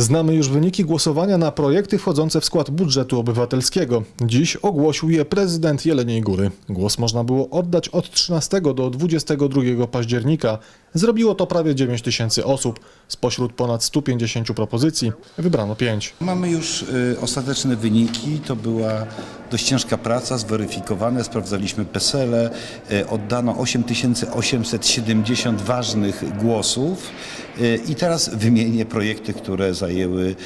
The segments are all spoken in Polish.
Znamy już wyniki głosowania na projekty wchodzące w skład budżetu obywatelskiego. Dziś ogłosił je prezydent Jeleniej Góry. Głos można było oddać od 13 do 22 października. Zrobiło to prawie 9 tysięcy osób. Spośród ponad 150 propozycji wybrano 5. Mamy już y, ostateczne wyniki. To była dość ciężka praca, zweryfikowane, sprawdzaliśmy PESEL-e. Y, oddano 8870 ważnych głosów. Y, I teraz wymienię projekty, które zajęły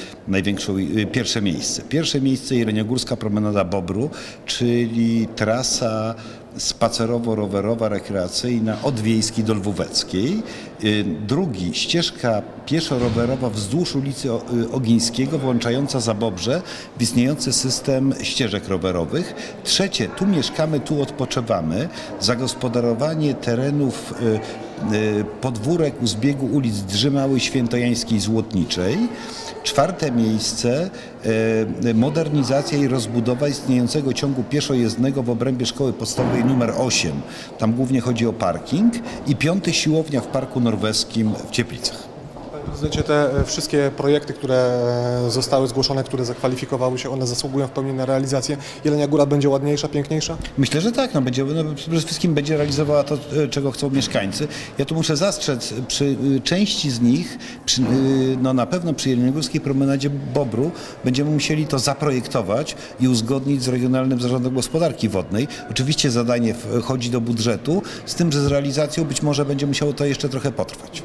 y, pierwsze miejsce. Pierwsze miejsce Jeleniogórska Promenada Bobru, czyli trasa spacerowo-rowerowa, rekreacyjna od Wiejskiej do Lwóweckiej. Y, Drugi, ścieżka pieszo-rowerowa wzdłuż ulicy y, Ogińskiego, włączająca Zabobrze w istniejący system ścieżek rowerowych. Trzecie, tu mieszkamy, tu odpoczywamy. Zagospodarowanie terenów y, podwórek u zbiegu ulic Drzymały, Świętojańskiej, Złotniczej. Czwarte miejsce e, modernizacja i rozbudowa istniejącego ciągu pieszo-jezdnego w obrębie szkoły podstawowej nr 8. Tam głównie chodzi o parking. I piąty siłownia w Parku Norweskim w Cieplicach. Prezydencie, te e, wszystkie projekty, które e, zostały zgłoszone, które zakwalifikowały się, one zasługują w pełni na realizację. Jelenia Góra będzie ładniejsza, piękniejsza? Myślę, że tak. No, będzie, no, przede wszystkim będzie realizowała to, e, czego chcą mieszkańcy. Ja tu muszę zastrzec, przy części z nich, przy, no, na pewno przy Jeleniogórskiej Promenadzie Bobru, będziemy musieli to zaprojektować i uzgodnić z Regionalnym Zarządem Gospodarki Wodnej. Oczywiście zadanie wchodzi do budżetu, z tym, że z realizacją być może będzie musiało to jeszcze trochę potrwać.